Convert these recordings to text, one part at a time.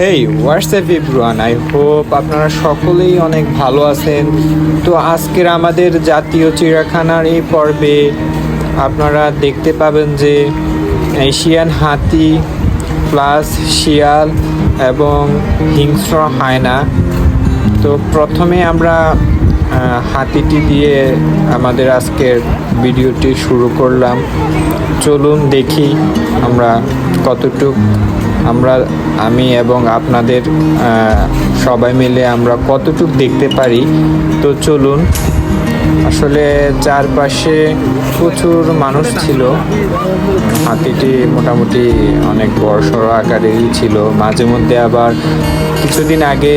হেই WhatsApp ইব্রুয়ান I hope আপনারা সকলেই অনেক ভালো আছেন। তো আজকের আমাদের জাতীয় চিড়িয়াখানার এই পর্বে আপনারা দেখতে পাবেন যে এশিয়ান হাতি প্লাস শিয়াল এবং হিংস্র হায়না। তো প্রথমে আমরা হাতিটি দিয়ে আমাদের আজকের ভিডিওটি শুরু করলাম। চলুন দেখি আমরা কতটুক আমরা, আমি এবং আপনাদের সবাই মিলে আমরা কতটুক দেখতে পারি? তো চলুন, আসলে চারপাশে প্রচুর মানুষ ছিল। হাতিটি মোটামুটি অনেক বড় সড়ো আকারেরই ছিল। মাঝে মধ্যে আবার কিছুদিন আগে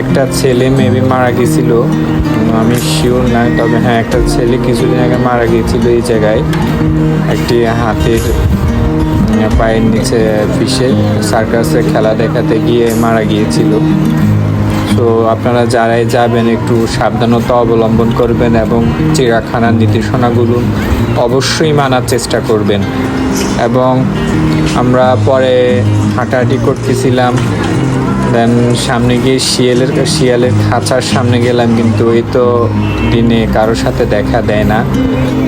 একটা ছেলে মেবি মারা গেছিল। আমি শিওর না, তবে হ্যাঁ একটা ছেলে কিছুদিন আগে মারা গিয়েছিল এই জায়গায়। একটি হাতির পায়ের নিচে ফিসে সার্কাসে খেলা দেখাতে গিয়ে মারা গিয়েছিল। তো আপনারা যারাই যাবেন একটু সাবধানতা অবলম্বন করবেন এবং চিড়াখানার নির্দেশনাগুলো অবশ্যই মানার চেষ্টা করবেন। এবং আমরা পরে হাঁটাহাঁটি করতেছিলাম। দেন সামনে গিয়ে শিয়ালের শিয়ালের খাঁচার সামনে গেলাম, কিন্তু এই তো দিনে কারোর সাথে দেখা দেয় না।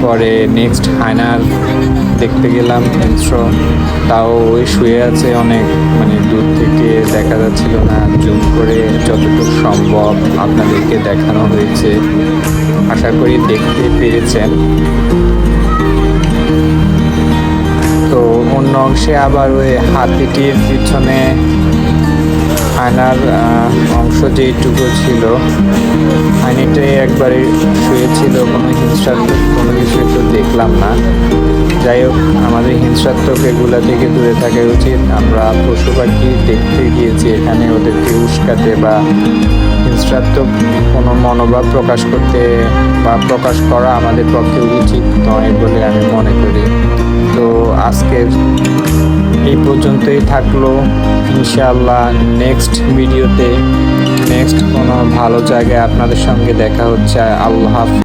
পরে নেক্সট হায়নার দেখতে গেলাম হিংস্র তাও ওই শুয়ে আছে অনেক মানে দূর থেকে দেখা যাচ্ছিল না। জুম করে যতটুকু সম্ভব আপনাদেরকে দেখানো হয়েছে। আশা করি দেখতে পেরেছেন। তো অন্য অংশে আবার ওই হাতিটির পিছনে আয়নার অংশ যেইটুকু ছিল। আইনিটাই একবারে শুয়েছিল কোনো হিংসাত্মক কোনো কিছু একটু দেখলাম না। যাই হোক, আমাদের হিংসাত্মক এগুলা থেকে দূরে থাকা উচিত। আমরা পশু পাখি দেখতে গিয়েছি, এখানে ওদেরকে উস্কাতে বা হিংসাত্মক কোনো মনোভাব প্রকাশ করতে বা প্রকাশ করা আমাদের পক্ষে উচিত নয় বলে আমি মনে করি। তো আজকের এই পর্যন্তই থাকল। ইনশাআল্লাহ নেক্সট ভিডিওতে নেক্সট কোনো ভালো জায়গায় আপনাদের সঙ্গে দেখা হচ্ছে। আল্লাহ হাফিজ।